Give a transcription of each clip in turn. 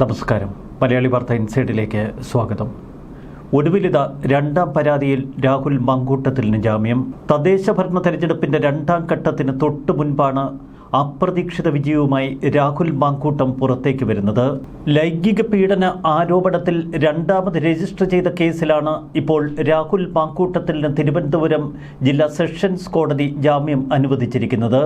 നമസ്കാരം. മലയാളി വാർത്ത ഇൻസൈഡിലേക്ക് സ്വാഗതം. ഒടുവിലിത രണ്ടാം പരാതിയിൽ രാഹുൽ മങ്കൂട്ടത്തിന് ജാമ്യം. തദ്ദേശ ഭരണ തെരഞ്ഞെടുപ്പിന്റെ രണ്ടാം ഘട്ടത്തിന് തൊട്ടു മുൻപാണ് അപ്രതീക്ഷിത വിജയവുമായി രാഹുൽ മാങ്കൂട്ടം പുറത്തേക്ക് വരുന്നത്. ലൈംഗിക പീഡന ആരോപണത്തിൽ രണ്ടാമത് രജിസ്റ്റർ ചെയ്ത കേസിലാണ് ഇപ്പോൾ രാഹുൽ മാങ്കൂട്ടത്തിന് തിരുവനന്തപുരം ജില്ലാ സെഷൻസ് കോടതി ജാമ്യം അനുവദിച്ചിരിക്കുന്നത്.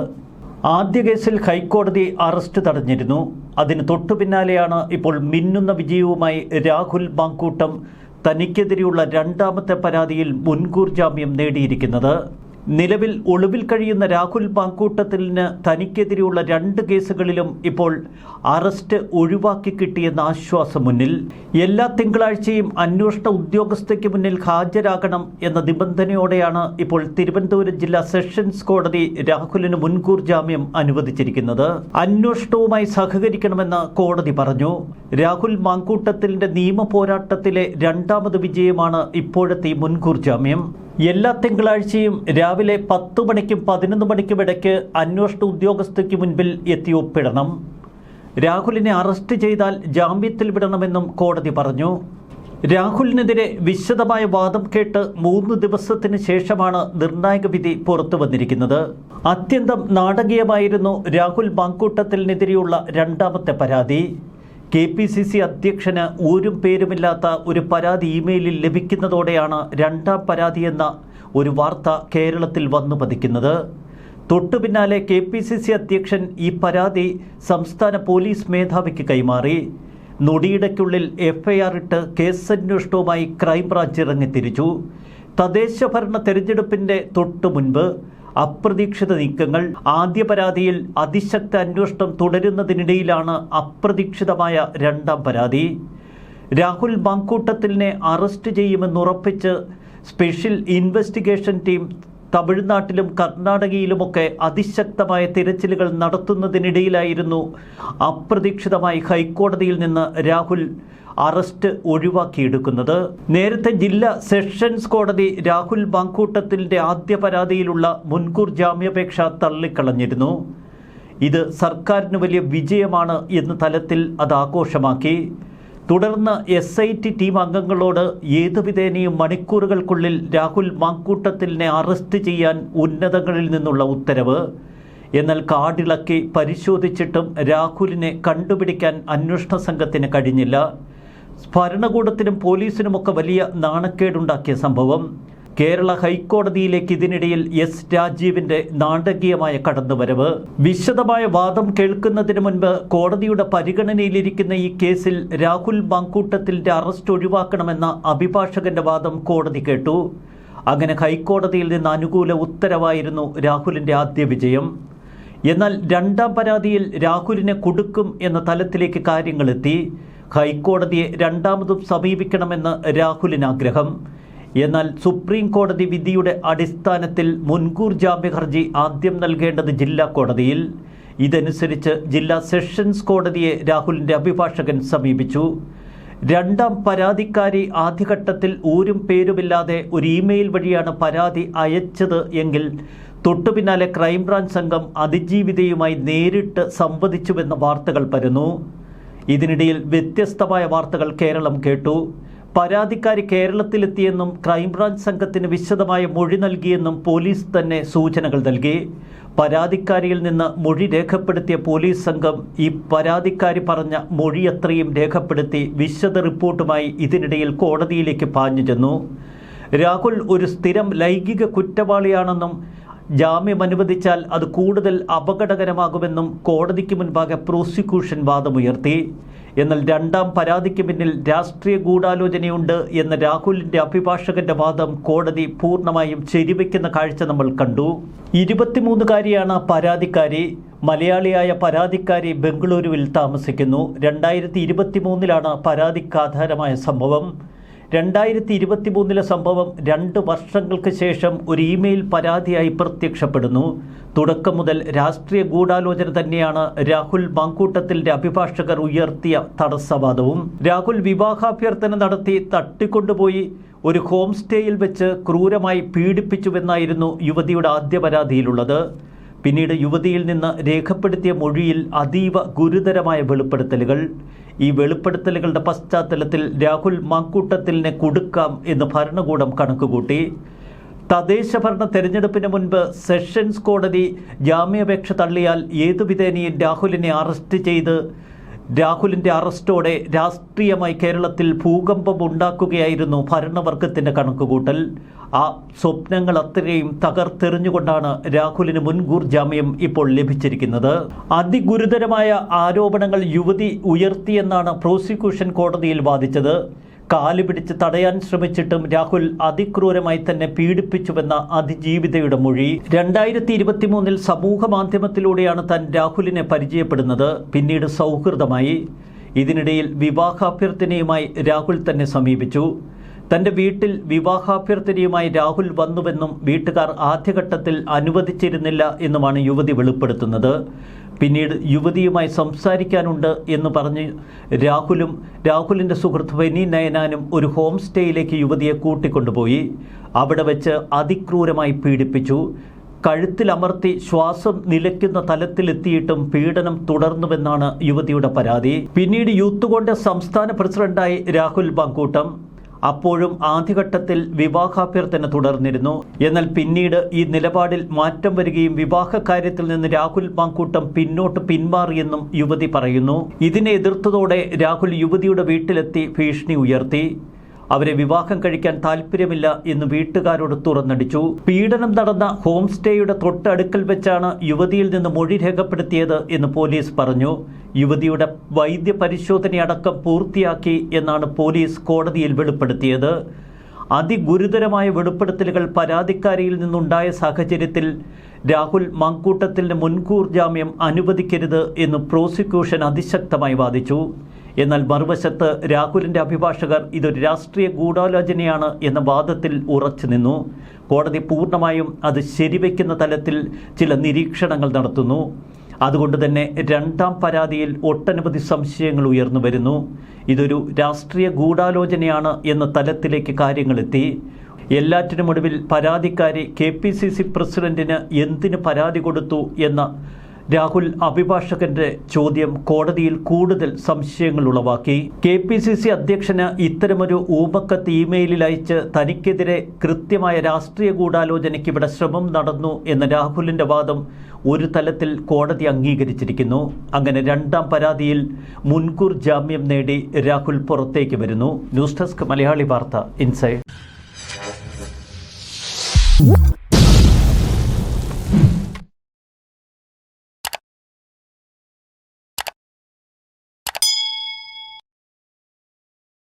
ആദ്യ കേസിൽ ഹൈക്കോടതി അറസ്റ്റ് തടഞ്ഞിരുന്നു. അതിന് തൊട്ടു പിന്നാലെയാണ് ഇപ്പോൾ മിന്നുന്ന വിജയവുമായി രാഹുൽ മാങ്കൂട്ടം തനിക്കെതിരെയുള്ള രണ്ടാമത്തെ പരാതിയിൽ മുൻകൂർ ജാമ്യം നേടിയിരിക്കുന്നത്. നിലവിൽ ഒളിവിൽ കഴിയുന്ന രാഹുൽ മാങ്കൂട്ടത്തിന് തനിക്കെതിരെയുള്ള രണ്ട് കേസുകളിലും ഇപ്പോൾ അറസ്റ്റ് ഒഴിവാക്കി കിട്ടിയെന്ന ആശ്വാസം മുന്നിൽ. എല്ലാ തിങ്കളാഴ്ചയും അന്വേഷണ ഉദ്യോഗസ്ഥയ്ക്ക് മുന്നിൽ ഹാജരാകണം എന്ന നിബന്ധനയോടെയാണ് ഇപ്പോൾ തിരുവനന്തപുരം ജില്ലാ സെഷൻസ് കോടതി രാഹുലിന് മുൻകൂർ ജാമ്യം അനുവദിച്ചിരിക്കുന്നത്. അന്വേഷണവുമായി സഹകരിക്കണമെന്ന് കോടതി പറഞ്ഞു. രാഹുൽ മാങ്കൂട്ടത്തിലിന്റെ നിയമ പോരാട്ടത്തിലെ രണ്ടാമത് വിജയമാണ് ഇപ്പോഴത്തെ മുൻകൂർ ജാമ്യം. എല്ലാ തിങ്കളാഴ്ചയും രാവിലെ പത്ത് മണിക്കും പതിനൊന്ന് മണിക്കും ഇടയ്ക്ക് അന്വേഷണ ഉദ്യോഗസ്ഥയ്ക്ക് മുൻപിൽ എത്തി ഒപ്പിടണം രാഹുലിനെ അറസ്റ്റ് ചെയ്താൽ ജാമ്യത്തിൽ വിടണമെന്നും കോടതി പറഞ്ഞു. രാഹുലിനെതിരെ വിശദമായ വാദം കേട്ട് മൂന്ന് ദിവസത്തിന് ശേഷമാണ് നിർണായക വിധി പുറത്തു വന്നിരിക്കുന്നത്. അത്യന്തം നാടകീയമായിരുന്നു രാഹുൽ മാങ്കൂട്ടത്തിനെതിരെയുള്ള രണ്ടാമത്തെ പരാതി. കെ പി സി സി അധ്യക്ഷന് ഒരു പേരുമില്ലാത്ത ഒരു പരാതി ഇമെയിലിൽ ലഭിക്കുന്നതോടെയാണ് രണ്ടാം പരാതി എന്ന ഒരു വാർത്ത കേരളത്തിൽ വന്നു പതിക്കുന്നത്. തൊട്ടു പിന്നാലെ കെ പി സി സി അധ്യക്ഷൻ ഈ പരാതി സംസ്ഥാന പോലീസ് മേധാവിക്ക് കൈമാറി. നൊടിയിടയ്ക്കുള്ളിൽ എഫ്ഐആർ ഇട്ട് കേസന്വേഷണവുമായി ക്രൈംബ്രാഞ്ച് ഇറങ്ങിത്തിരിച്ചു. തദ്ദേശ ഭരണ തെരഞ്ഞെടുപ്പിന്റെ തൊട്ടു മുൻപ് അപ്രതീക്ഷിത നീക്കങ്ങൾ ആദ്യ പരാതിയിൽ അതിശക്ത അന്വേഷണം തുടരുന്നതിനിടയിലാണ് അപ്രതീക്ഷിതമായ രണ്ടാം പരാതി. രാഹുൽ മാങ്കൂട്ടത്തിലിനെ അറസ്റ്റ് ചെയ്യുമെന്നുറപ്പിച്ച് സ്പെഷ്യൽ ഇൻവെസ്റ്റിഗേഷൻ ടീം തമിഴ്നാട്ടിലും കർണാടകയിലുമൊക്കെ അതിശക്തമായ തിരച്ചിലുകൾ നടത്തുന്നതിനിടയിലായിരുന്നു അപ്രതീക്ഷിതമായി ഹൈക്കോടതിയിൽ നിന്ന് രാഹുൽ അറസ്റ്റ് ഒഴിവാക്കിയെടുക്കുന്നത്. നേരത്തെ ജില്ലാ സെഷൻസ് കോടതി രാഹുൽ ബാങ്കൂട്ടത്തിന്റെ ആദ്യ പരാതിയിലുള്ള മുൻകൂർ ജാമ്യാപേക്ഷ തള്ളിക്കളഞ്ഞിരുന്നു. ഇത് സർക്കാരിന് വലിയ വിജയമാണ് എന്ന തലത്തിൽ അത് ആഘോഷമാക്കി. തുടർന്ന് എസ് ഐ ടി ടീം അംഗങ്ങളോട് ഏതുവിധേനയും മണിക്കൂറുകൾക്കുള്ളിൽ രാഹുൽ മാങ്കൂട്ടത്തിലിനെ അറസ്റ്റ് ചെയ്യാൻ ഉന്നതങ്ങളിൽ നിന്നുള്ള ഉത്തരവ്. എന്നാൽ കാടിളക്കി പരിശോധിച്ചിട്ടും രാഹുലിനെ കണ്ടുപിടിക്കാൻ അന്വേഷണ സംഘത്തിന് കഴിഞ്ഞില്ല. ഭരണകൂടത്തിനും പോലീസിനുമൊക്കെ വലിയ നാണക്കേടുണ്ടാക്കിയ സംഭവം. കേരള ഹൈക്കോടതിയിലേക്ക് ഇതിനിടയിൽ എസ് രാജീവിന്റെ നാടകീയമായ കടന്നുവരവ്. വിശദമായ വാദം കേൾക്കുന്നതിന് മുൻപ് കോടതിയുടെ പരിഗണനയിലിരിക്കുന്ന ഈ കേസിൽ രാഹുൽ മാങ്കൂട്ടത്തിന്റെ അറസ്റ്റ് ഒഴിവാക്കണമെന്ന അഭിഭാഷകന്റെ വാദം കോടതി കേട്ടു. അങ്ങനെ ഹൈക്കോടതിയിൽ നിന്ന് അനുകൂല ഉത്തരവായിരുന്നു രാഹുലിന്റെ ആദ്യ വിജയം. എന്നാൽ രണ്ടാം പരാതിയിൽ രാഹുലിനെ കൊടുക്കും എന്ന തലത്തിലേക്ക് കാര്യങ്ങളെത്തി ഹൈക്കോടതിയെ രണ്ടാമതും സമീപിക്കണമെന്ന് രാഹുലിന് ആഗ്രഹം. എന്നാൽ സുപ്രീം കോടതി വിധിയുടെ അടിസ്ഥാനത്തിൽ മുൻകൂർ ജാമ്യ ഹർജി ആദ്യം നൽകേണ്ടത് ജില്ലാ കോടതിയിൽ. ഇതനുസരിച്ച് ജില്ലാ സെഷൻസ് കോടതിയെ രാഹുലിന്റെ അഭിഭാഷകൻ സമീപിച്ചു. രണ്ടാം പരാതിക്കാരി ആദ്യഘട്ടത്തിൽ ഊരും പേരുമില്ലാതെ ഒരു ഇമെയിൽ വഴിയാണ് പരാതി അയച്ചത് എങ്കിൽ തൊട്ടു പിന്നാലെ ക്രൈംബ്രാഞ്ച് സംഘം അതിജീവിതയുമായി നേരിട്ട് സംവദിച്ചുവെന്ന വാർത്തകൾ പരന്നു. ഇതിനിടയിൽ വ്യത്യസ്തമായ വാർത്തകൾ കേരളം കേട്ടു. പരാതിക്കാരി കേരളത്തിലെത്തിയെന്നും ക്രൈംബ്രാഞ്ച് സംഘത്തിന് വിശദമായ മൊഴി നൽകിയെന്നും പോലീസ് തന്നെ സൂചനകൾ നൽകി. പരാതിക്കാരിയിൽ നിന്ന് മൊഴി രേഖപ്പെടുത്തിയ പോലീസ് സംഘം ഈ പരാതിക്കാരി പറഞ്ഞ മൊഴി അത്രയും രേഖപ്പെടുത്തി വിശദ റിപ്പോർട്ടുമായി ഇതിനിടയിൽ കോടതിയിലേക്ക് പാഞ്ഞു ചെന്നു. രാഹുൽ ഒരു സ്ഥിരം ലൈംഗിക കുറ്റവാളിയാണെന്നും ജാമ്യം അനുവദിച്ചാൽ അത് കൂടുതൽ അപകടകരമാകുമെന്നും കോടതിക്ക് മുൻപാകെ പ്രോസിക്യൂഷൻ വാദമുയർത്തി. എന്നാൽ രണ്ടാം പരാതിക്ക് പിന്നിൽ രാഷ്ട്രീയ ഗൂഢാലോചനയുണ്ട് എന്ന രാഹുലിന്റെ അഭിഭാഷകന്റെ വാദം കോടതി പൂർണമായും ശരിവെക്കുന്ന കാഴ്ച നമ്മൾ കണ്ടു. ഇരുപത്തിമൂന്നുകാരിയാണ് പരാതിക്കാരി. മലയാളിയായ പരാതിക്കാരി ബംഗളൂരുവിൽ താമസിക്കുന്നു. രണ്ടായിരത്തി ഇരുപത്തി മൂന്നിലാണ് പരാതിക്കാധാരമായ സംഭവം. രണ്ടായിരത്തി ഇരുപത്തി മൂന്നിലെ സംഭവം രണ്ട് വർഷങ്ങൾക്ക് ശേഷം ഒരു ഇമെയിൽ പരാതിയായി പ്രത്യക്ഷപ്പെടുന്നു. തുടക്കം മുതൽ രാഷ്ട്രീയ ഗൂഢാലോചന തന്നെയാണ് രാഹുൽ മങ്കൂട്ടത്തിന്റെ അഭിഭാഷകർ ഉയർത്തിയ തടസ്സവാദവും. രാഹുൽ വിവാഹാഭ്യർത്ഥന നടത്തി തട്ടിക്കൊണ്ടുപോയി ഒരു ഹോം സ്റ്റേയിൽ വെച്ച് ക്രൂരമായി പീഡിപ്പിച്ചുവെന്നായിരുന്നു യുവതിയുടെ ആദ്യ പരാതിയിലുള്ളത്. പിന്നീട് യുവതിയിൽ നിന്ന് രേഖപ്പെടുത്തിയ മൊഴിയിൽ അതീവ ഗുരുതരമായ വെളിപ്പെടുത്തലുകൾ. ഈ വെളിപ്പെടുത്തലുകളുടെ പശ്ചാത്തലത്തിൽ രാഹുൽ മാക്കൂട്ടത്തിലിനെ കൊടുക്കാം എന്ന് ഭരണകൂടം കണക്കുകൂട്ടി. തദ്ദേശ ഭരണ തെരഞ്ഞെടുപ്പിന് മുൻപ് സെഷൻസ് കോടതി ജാമ്യാപേക്ഷ തള്ളിയാൽ ഏതു വിധേനയും രാഹുലിനെ അറസ്റ്റ് ചെയ്ത് രാഹുലിന്റെ അറസ്റ്റോടെ രാഷ്ട്രീയമായി കേരളത്തിൽ ഭൂകമ്പം ഉണ്ടാക്കുകയായിരുന്നു ഭരണവർഗത്തിന്റെ കണക്കുകൂട്ടൽ. ആ സ്വപ്നങ്ങൾ അത്രയും തകർത്തെറിഞ്ഞുകൊണ്ടാണ് രാഹുലിന് മുൻകൂർ ജാമ്യം ഇപ്പോൾ ലഭിച്ചിരിക്കുന്നത്. അതിഗുരുതരമായ ആരോപണങ്ങൾ യുവതി ഉയർത്തിയെന്നാണ് പ്രോസിക്യൂഷൻ കോടതിയിൽ വാദിച്ചത്. കാൽ പിടിച്ച് തടയാൻ ശ്രമിച്ചിട്ടും രാഹുൽ അതിക്രൂരമായി തന്നെ പീഡിപ്പിച്ചുവെന്ന അതിജീവിതയുടെ മൊഴി. രണ്ടായിരത്തി ഇരുപത്തി മൂന്നിൽ സമൂഹ മാധ്യമത്തിലൂടെയാണ് താൻ രാഹുലിനെ പരിചയപ്പെടുന്നത്. പിന്നീട് സൗഹൃദമായി. ഇതിനിടയിൽ വിവാഹാഭ്യർത്ഥനയുമായി രാഹുൽ തന്നെ സമീപിച്ചു. തന്റെ വീട്ടിൽ വിവാഹാഭ്യർത്ഥനയുമായി രാഹുൽ വന്നുവെന്നും വീട്ടുകാർ ആദ്യഘട്ടത്തിൽ അനുവദിച്ചിരുന്നില്ല എന്നുമാണ് യുവതി വെളിപ്പെടുത്തുന്നത്. പിന്നീട് യുവതിയുമായി സംസാരിക്കാനുണ്ട് എന്ന് പറഞ്ഞ് രാഹുലും രാഹുലിന്റെ സുഹൃത്ത് വെനി നയനാനും ഒരു ഹോം സ്റ്റേയിലേക്ക് യുവതിയെ കൂട്ടിക്കൊണ്ടുപോയി. അവിടെ വെച്ച് അതിക്രൂരമായി പീഡിപ്പിച്ചു. കഴുത്തിലമർത്തി ശ്വാസം നിലയ്ക്കുന്ന തലത്തിലെത്തിയിട്ടും പീഡനം തുടർന്നുവെന്നാണ് യുവതിയുടെ പരാതി. പിന്നീട് യൂത്ത് കോൺഗ്രസ് സംസ്ഥാന പ്രസിഡന്റായി രാഹുൽ ബാങ്കൂട്ടം. അപ്പോഴും ആദ്യഘട്ടത്തിൽ വിവാഹാഭ്യർത്ഥന തുടർന്നിരുന്നു. എന്നാൽ പിന്നീട് ഈ നിലപാടിൽ മാറ്റം വരികയും വിവാഹ കാര്യത്തിൽ നിന്ന് രാഹുൽ മാങ്കൂട്ടം പിന്നോട്ട് പിന്മാറിയെന്നും യുവതി പറയുന്നു. ഇതിനെ എതിർത്തതോടെ രാഹുൽ യുവതിയുടെ വീട്ടിലെത്തി ഭീഷണി ഉയർത്തി. അവരെ വിവാഹം കഴിക്കാൻ താല്പര്യമില്ല എന്ന് വീട്ടുകാരോട് തുറന്നടിച്ചു. പീഡനം നടന്ന ഹോം സ്റ്റേയുടെ തൊട്ടടുക്കൽ വെച്ചാണ് യുവതിയിൽ നിന്ന് മൊഴി രേഖപ്പെടുത്തിയത് എന്ന് പോലീസ് പറഞ്ഞു. യുവതിയുടെ വൈദ്യ പരിശോധനയടക്കം പൂർത്തിയാക്കി എന്നാണ് പോലീസ് കോടതിയിൽ വെളിപ്പെടുത്തിയത്. അതിഗുരുതരമായ വെളിപ്പെടുത്തലുകൾ പരാതിക്കാരിയിൽ നിന്നുണ്ടായ സാഹചര്യത്തിൽ രാഹുൽ മങ്കൂട്ടത്തിന് മുൻകൂർ ജാമ്യം അനുവദിക്കരുത് എന്ന് പ്രോസിക്യൂഷൻ അതിശക്തമായി വാദിച്ചു. എന്നാൽ മറുവശത്ത് രാഹുലിന്റെ അഭിഭാഷകർ ഇതൊരു രാഷ്ട്രീയ ഗൂഢാലോചനയാണ് എന്ന വാദത്തിൽ ഉറച്ചു നിന്നു. കോടതി പൂർണമായും അത് ശരിവെക്കുന്ന തലത്തിൽ ചില നിരീക്ഷണങ്ങൾ നടത്തുന്നു. അതുകൊണ്ട് തന്നെ രണ്ടാം പരാതിയിൽ ഒട്ടനവധി സംശയങ്ങൾ ഉയർന്നു വരുന്നു. ഇതൊരു രാഷ്ട്രീയ ഗൂഢാലോചനയാണ് എന്ന തലത്തിലേക്ക് കാര്യങ്ങളെത്തി എല്ലാറ്റിനുമൊടുവിൽ പരാതിക്കാരി കെ പി സി സി പ്രസിഡന്റിന് എന്തിന് പരാതി കൊടുത്തു എന്ന രാഹുൽ അഭിഭാഷകന്റെ ചോദ്യം കോടതിയിൽ കൂടുതൽ സംശയങ്ങൾ ഉളവാക്കി. കെ പി സി സി അധ്യക്ഷന് ഇത്തരമൊരു ഊമക്കത്ത് ഇമെയിലിൽ അയച്ച് തനിക്കെതിരെ കൃത്യമായ രാഷ്ട്രീയ ഗൂഢാലോചനയ്ക്ക് ഇവിടെ ശ്രമം നടന്നു എന്ന രാഹുലിന്റെ വാദം ഒരു തലത്തിൽ കോടതി അംഗീകരിച്ചിരിക്കുന്നു. അങ്ങനെ രണ്ടാം പരാതിയിൽ മുൻകൂർ ജാമ്യം നേടി രാഹുൽ പുറത്തേക്ക് വരുന്നു. ന്യൂസ് ഡെസ്ക് മലയാളി വാർത്ത ഇൻസൈഡ്.